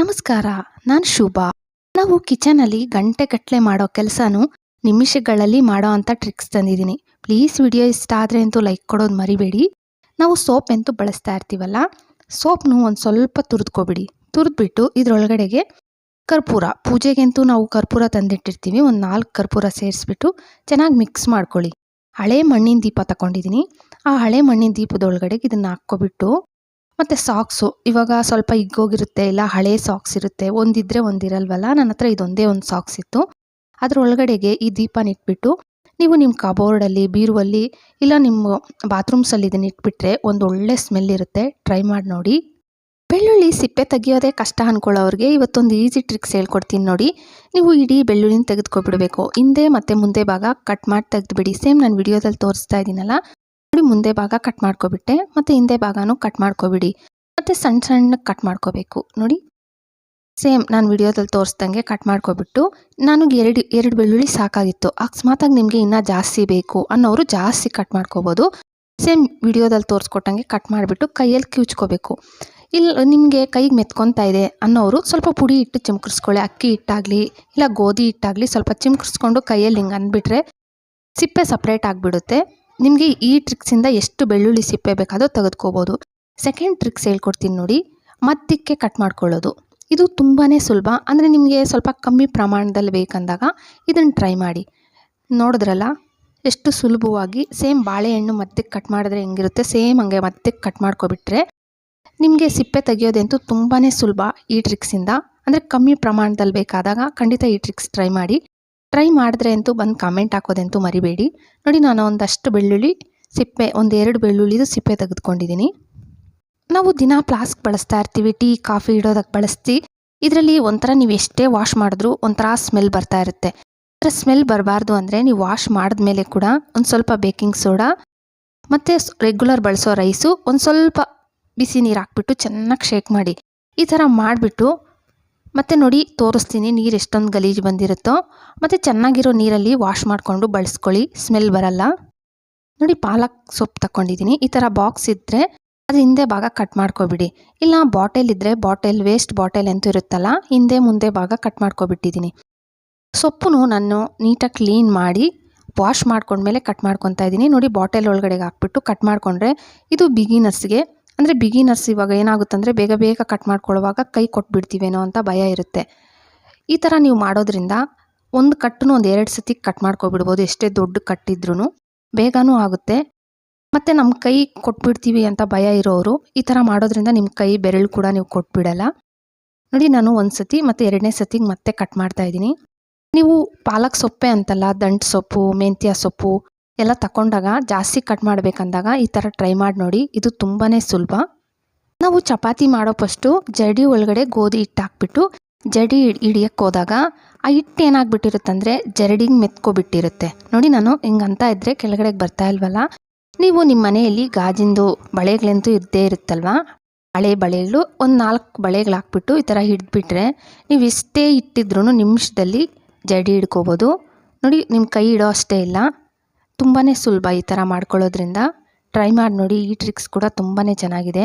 ನಮಸ್ಕಾರ, ನಾನು ಶುಭಾ. ನಾವು ಕಿಚನಲ್ಲಿ ಗಂಟೆಗಟ್ಟಲೆ ಮಾಡೋ ಕೆಲಸನೂ ನಿಮಿಷಗಳಲ್ಲಿ ಮಾಡೋ ಅಂಥ ಟ್ರಿಕ್ಸ್ ತಂದಿದ್ದೀನಿ. ಪ್ಲೀಸ್ ವಿಡಿಯೋ ಇಷ್ಟ ಆದರೆ ಅಂತೂ ಲೈಕ್ ಕೊಡೋದು ಮರಿಬೇಡಿ. ನಾವು ಸೋಪ್ ಅಂತೂ ಬಳಸ್ತಾ ಇರ್ತೀವಲ್ಲ ಸೋಪ್ನು ಒಂದು ಸ್ವಲ್ಪ ತುರಿದ್ಕೊಬಿಡಿ. ತುರಿದ್ಬಿಟ್ಟು ಇದರೊಳಗಡೆಗೆ ಕರ್ಪೂರ. ಪೂಜೆಗೆಂತೂ ನಾವು ಕರ್ಪೂರ ತಂದಿಟ್ಟಿರ್ತೀವಿ, ಒಂದು ನಾಲ್ಕು ಕರ್ಪೂರ ಸೇರಿಸ್ಬಿಟ್ಟು ಚೆನ್ನಾಗಿ ಮಿಕ್ಸ್ ಮಾಡ್ಕೊಳ್ಳಿ. ಹಳೆ ಮಣ್ಣಿನ ದೀಪ ತಗೊಂಡಿದ್ದೀನಿ ಆ ಹಳೆ ಮಣ್ಣಿನ ದೀಪದೊಳಗಡೆಗೆ ಇದನ್ನು ಹಾಕ್ಕೊಬಿಟ್ಟು ಮತ್ತು ಸಾಕ್ಸು. ಇವಾಗ ಸ್ವಲ್ಪ ಇಗ್ಗೋಗಿರುತ್ತೆ ಇಲ್ಲ ಹಳೆ ಸಾಕ್ಸ್ ಇರುತ್ತೆ, ಒಂದಿದ್ರೆ ಒಂದಿರಲ್ವಲ್ಲ? ನನ್ನ ಹತ್ರ ಇದೊಂದೇ ಒಂದು ಸಾಕ್ಸ್ ಇತ್ತು. ಅದರೊಳಗಡೆಗೆ ಈ ದೀಪನ ಇಟ್ಬಿಟ್ಟು, ನೀವು ನಿಮ್ಮ ಕಬೋರ್ಡಲ್ಲಿ, ಬೀರುವಲ್ಲಿ, ಇಲ್ಲ ನಿಮ್ಮ ಬಾತ್ರೂಮ್ಸಲ್ಲಿ ಇದನ್ನ ಇಟ್ಬಿಟ್ರೆ ಒಂದು ಒಳ್ಳೆ ಸ್ಮೆಲ್ ಇರುತ್ತೆ. ಟ್ರೈ ಮಾಡಿ ನೋಡಿ. ಬೆಳ್ಳುಳ್ಳಿ ಸಿಪ್ಪೆ ತೆಗಿಯೋದೇ ಕಷ್ಟ ಅಂದ್ಕೊಳ್ಳೋರಿಗೆ ಇವತ್ತೊಂದು ಈಸಿ ಟ್ರಿಕ್ಸ್ ಹೇಳ್ಕೊಡ್ತೀನಿ ನೋಡಿ. ನೀವು ಇಡೀ ಬೆಳ್ಳುಳ್ಳಿನ ತೆಗೆದುಕೊಬಿಡಬೇಕು. ಹಿಂದೆ ಮತ್ತು ಮುಂದೆ ಭಾಗ ಕಟ್ ಮಾಡಿ ತೆಗೆದುಬಿಡಿ. ಸೇಮ್ ನಾನು ವಿಡಿಯೋದಲ್ಲಿ ತೋರಿಸ್ತಾ ಇದ್ದೀನಲ್ಲ? ನೋಡಿ ಮುಂದೆ ಭಾಗ ಕಟ್ ಮಾಡ್ಕೊಬಿಟ್ಟೆ, ಮತ್ತು ಹಿಂದೆ ಭಾಗನೂ ಕಟ್ ಮಾಡ್ಕೊಬಿಡಿ. ಮತ್ತು ಸಣ್ಣ ಸಣ್ಣ ಕಟ್ ಮಾಡ್ಕೋಬೇಕು. ನೋಡಿ. ಸೇಮ್ ನಾನು ವಿಡಿಯೋದಲ್ಲಿ ತೋರಿಸ್ದಂಗೆ ಕಟ್ ಮಾಡ್ಕೊಬಿಟ್ಟು, ನನಗೆ ಎರಡು ಎರಡು ಬೆಳ್ಳುಳ್ಳಿ ಸಾಕಾಗಿತ್ತು. ಅಕಸ್ಮಾತಾಗಿ ನಿಮಗೆ ಇನ್ನೂ ಜಾಸ್ತಿ ಬೇಕು ಅನ್ನೋರು ಜಾಸ್ತಿ ಕಟ್ ಮಾಡ್ಕೋಬೋದು. ಸೇಮ್ ವಿಡಿಯೋದಲ್ಲಿ ತೋರಿಸ್ಕೊಟ್ಟಂಗೆ ಕಟ್ ಮಾಡಿಬಿಟ್ಟು ಕೈಯಲ್ಲಿ ಕಿವುಚ್ಕೋಬೇಕು. ಇಲ್ಲ ನಿಮಗೆ ಕೈಗೆ ಮೆತ್ಕೊತಾ ಇದೆ ಅನ್ನೋರು ಸ್ವಲ್ಪ ಪುಡಿ ಇಟ್ಟು ಚಿಮ್ಕರಿಸ್ಕೊಳ್ಳಿ. ಅಕ್ಕಿ ಹಿಟ್ಟಾಗಲಿ, ಇಲ್ಲ ಗೋಧಿ ಹಿಟ್ಟಾಗಲಿ ಸ್ವಲ್ಪ ಚಿಮ್ಕರಿಸ್ಕೊಂಡು ಕೈಯಲ್ಲಿ ಹಿಂಗೆ ಅಂದ್ಬಿಟ್ರೆ ಸಿಪ್ಪೆ ಸಪ್ರೇಟ್ ಆಗಿಬಿಡುತ್ತೆ. ನಿಮಗೆ ಈ ಟ್ರಿಕ್ಸಿಂದ ಎಷ್ಟು ಬೆಳ್ಳುಳ್ಳಿ ಸಿಪ್ಪೆ ಬೇಕಾದರೂ ತೆಗೆದುಕೋಬೋದು. ಸೆಕೆಂಡ್ ಟ್ರಿಕ್ಸ್ ಹೇಳ್ಕೊಡ್ತೀನಿ ನೋಡಿ. ಮದ್ದಕ್ಕೆ ಕಟ್ ಮಾಡ್ಕೊಳ್ಳೋದು. ಇದು ತುಂಬಾ ಸುಲಭ. ಅಂದರೆ ನಿಮಗೆ ಸ್ವಲ್ಪ ಕಮ್ಮಿ ಪ್ರಮಾಣದಲ್ಲಿ ಬೇಕಂದಾಗ ಇದನ್ನು ಟ್ರೈ ಮಾಡಿ. ನೋಡಿದ್ರಲ್ಲ, ಎಷ್ಟು ಸುಲಭವಾಗಿ ಸೇಮ್ ಬಾಳೆಹಣ್ಣು ಮದ್ದಕ್ಕೆ ಕಟ್ ಮಾಡಿದ್ರೆ ಹೆಂಗಿರುತ್ತೆ? ಸೇಮ್ ಹಂಗೆ ಮದ್ದಕ್ಕೆ ಕಟ್ ಮಾಡ್ಕೊಬಿಟ್ರೆ ನಿಮಗೆ ಸಿಪ್ಪೆ ತೆಗೆಯೋದಂತೂ ತುಂಬಾ ಸುಲಭ ಈ ಟ್ರಿಕ್ಸಿಂದ ಅಂದರೆ ಕಮ್ಮಿ ಪ್ರಮಾಣದಲ್ಲಿ ಬೇಕಾದಾಗ ಖಂಡಿತ ಈ ಟ್ರಿಕ್ಸ್ ಟ್ರೈ ಮಾಡಿ. ಟ್ರೈ ಮಾಡಿದ್ರೆ ಅಂತೂ ಬಂದು ಕಾಮೆಂಟ್ ಹಾಕೋದಂತೂ ಮರಿಬೇಡಿ. ನೋಡಿ ನಾನು ಒಂದಷ್ಟು ಬೆಳ್ಳುಳ್ಳಿ, ಸಿಪ್ಪೆ, ಒಂದೆರಡು ಬೆಳ್ಳುಳ್ಳಿದು ಸಿಪ್ಪೆ ತೆಗೆದುಕೊಂಡಿದ್ದೀನಿ. ನಾವು ದಿನ ಫ್ಲಾಸ್ಕ್ ಬಳಸ್ತಾ ಇರ್ತೀವಿ ಟೀ ಕಾಫಿ ಇಡೋದಕ್ಕೆ ಬಳಸ್ತಿ ಇದರಲ್ಲಿ ಒಂಥರ ನೀವು ಎಷ್ಟೇ ವಾಶ್ ಮಾಡಿದ್ರೂ ಒಂಥರ ಸ್ಮೆಲ್ ಬರ್ತಾ ಇರುತ್ತೆ. ಥರ ಸ್ಮೆಲ್ ಬರಬಾರ್ದು ಅಂದರೆ ನೀವು ವಾಶ್ ಮಾಡಿದ್ಮೇಲೆ ಕೂಡ ಒಂದು ಸ್ವಲ್ಪ ಬೇಕಿಂಗ್ ಸೋಡಾ ಮತ್ತು ರೆಗ್ಯುಲರ್ ಬಳಸೋ ರೈಸು ಒಂದು ಸ್ವಲ್ಪ ಬಿಸಿ ನೀರು ಹಾಕ್ಬಿಟ್ಟು ಚೆನ್ನಾಗಿ ಶೇಕ್ ಮಾಡಿ. ಈ ಥರ ಮಾಡಿಬಿಟ್ಟು ಮತ್ತೆ ನೋಡಿ, ತೋರಿಸ್ತೀನಿ ನೀರು ಎಷ್ಟೊಂದು ಗಲೀಜು ಬಂದಿರುತ್ತೋ. ಮತ್ತು ಚೆನ್ನಾಗಿರೋ ನೀರಲ್ಲಿ ವಾಶ್ ಮಾಡಿಕೊಂಡು ಬಳಸ್ಕೊಳ್ಳಿ ಸ್ಮೆಲ್ ಬರಲ್ಲ. ನೋಡಿ, ಪಾಲಕ್ ಸೊಪ್ಪು ತಗೊಂಡಿದ್ದೀನಿ ಈ ಥರ ಬಾಕ್ಸ್ ಇದ್ದರೆ ಅದು ಹಿಂದೆ ಭಾಗ ಕಟ್ ಮಾಡ್ಕೊಬಿಡಿ. ಇಲ್ಲ ಬಾಟಲ್ ಇದ್ದರೆ ಬಾಟಲ್ ವೇಸ್ಟ್ ಬಾಟಲ್ ಅಂತೂ ಇರುತ್ತಲ್ಲ, ಹಿಂದೆ ಮುಂದೆ ಭಾಗ ಕಟ್ ಮಾಡ್ಕೊಬಿಟ್ಟಿದ್ದೀನಿ ಸೊಪ್ಪು ನಾನು ನೀಟಾಗಿ ಕ್ಲೀನ್ ಮಾಡಿ ವಾಶ್ ಮಾಡ್ಕೊಂಡ್ಮೇಲೆ ಕಟ್ ಮಾಡ್ಕೊತಾ ಇದ್ದೀನಿ ನೋಡಿ ಬಾಟಲ್ ಒಳಗಡೆಗೆ ಹಾಕ್ಬಿಟ್ಟು ಕಟ್ ಮಾಡಿಕೊಂಡ್ರೆ ಇದು ಬಿಗಿನರ್ಸ್ಗೆ ಅಂದರೆ ಬಿಗಿನರ್ಸ್ ಇವಾಗ ಏನಾಗುತ್ತಂದರೆ ಬೇಗ ಬೇಗ ಕಟ್ ಮಾಡ್ಕೊಳ್ಳುವಾಗ ಕೈ ಕೊಟ್ಬಿಡ್ತೀವೇನೋ ಅಂತ ಭಯ ಇರುತ್ತೆ. ಈ ಥರ ನೀವು ಮಾಡೋದ್ರಿಂದ ಒಂದು ಕಟ್ಟನ್ನು ಒಂದು ಎರಡು ಸತಿ ಕಟ್ ಮಾಡ್ಕೊಬಿಡ್ಬೋದು, ಎಷ್ಟೇ ದೊಡ್ಡ ಕಟ್ಟಿದ್ರೂ ಬೇಗನೂ ಆಗುತ್ತೆ. ಮತ್ತು ನಮ್ಮ ಕೈ ಕೊಟ್ಬಿಡ್ತೀವಿ ಅಂತ ಭಯ ಇರೋರು ಈ ಥರ ಮಾಡೋದ್ರಿಂದ ನಿಮ್ಮ ಕೈ ಬೆರಳು ಕೂಡ ನೀವು ಕೊಟ್ಬಿಡಲ್ಲ. ನೋಡಿ, ನಾನು ಒಂದು ಸತಿ ಮತ್ತು ಎರಡನೇ ಸತಿಗೆ ಮತ್ತೆ ಕಟ್ ಮಾಡ್ತಾ ಇದ್ದೀನಿ. ನೀವು ಪಾಲಕ್ ಸೊಪ್ಪೆ ಅಂತಲ್ಲ, ದಂಟು ಸೊಪ್ಪು, ಮೆಂತ್ಯ ಸೊಪ್ಪು ಎಲ್ಲ ತಗೊಂಡಾಗ ಜಾಸ್ತಿ ಕಟ್ ಮಾಡಬೇಕಂದಾಗ ಈ ಥರ ಟ್ರೈ ಮಾಡಿ ನೋಡಿ. ಇದು ತುಂಬಾ ಸುಲಭ. ನಾವು ಚಪಾತಿ ಮಾಡೋ ಫಸ್ಟು ಜಡಿ ಒಳಗಡೆ ಗೋಧಿ ಹಿಟ್ಟು ಹಾಕ್ಬಿಟ್ಟು ಜಡಿ ಹಿಡಿಯಕ್ಕೆ ಹೋದಾಗ ಆ ಹಿಟ್ಟು ಏನಾಗ್ಬಿಟ್ಟಿರುತ್ತಂದರೆ ಜರಡಿಗೆ ಮೆತ್ಕೊಬಿಟ್ಟಿರುತ್ತೆ. ನೋಡಿ ನಾನು ಹಿಂಗೆ ಅಂತ ಇದ್ದರೆ ಕೆಳಗಡೆಗೆ ಬರ್ತಾ ಇಲ್ವಲ್ಲ? ನೀವು ನಿಮ್ಮ ಮನೆಯಲ್ಲಿ ಗಾಜಿಂದು ಬಳೆಗಳಂತೂ ಇದ್ದೇ ಇರುತ್ತಲ್ವಾ? ಹಳೆ ಬಳೆಗಳು ಒಂದು ನಾಲ್ಕು ಬಳೆಗಳು ಹಾಕ್ಬಿಟ್ಟು ಈ ಥರ ಹಿಡಿದ್ಬಿಟ್ರೆ ನೀವು ಎಷ್ಟೇ ಇಟ್ಟಿದ್ರೂ ನಿಮಿಷದಲ್ಲಿ ಜಡಿ ಹಿಡ್ಕೋಬೋದು. ನೋಡಿ ನಿಮ್ಮ ಕೈ ಇಡೋ ಅಷ್ಟೇ ಇಲ್ಲ. ತುಂಬಾ ಸುಲಭ ಈ ಥರ ಮಾಡ್ಕೊಳ್ಳೋದ್ರಿಂದ. ಟ್ರೈ ಮಾಡಿ ನೋಡಿ, ಈ ಟ್ರಿಕ್ಸ್ ಕೂಡ ತುಂಬಾ ಚೆನ್ನಾಗಿದೆ.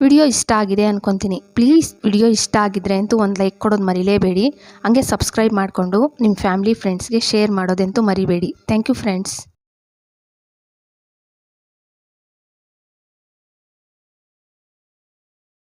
ವಿಡಿಯೋ ಇಷ್ಟ ಆಗಿದೆ ಅಂದ್ಕೊತೀನಿ ಪ್ಲೀಸ್ ವಿಡಿಯೋ ಇಷ್ಟ ಆಗಿದ್ರೆ ಅಂತೂ ಒಂದು ಲೈಕ್ ಕೊಡೋದು ಮರಿಲೇಬೇಡಿ. ಹಂಗೆ ಸಬ್ಸ್ಕ್ರೈಬ್ ಮಾಡಿಕೊಂಡು ನಿಮ್ಮ ಫ್ಯಾಮಿಲಿ ಫ್ರೆಂಡ್ಸ್ಗೆ ಶೇರ್ ಮಾಡೋದಂತೂ ಮರಿಬೇಡಿ. Thank you friends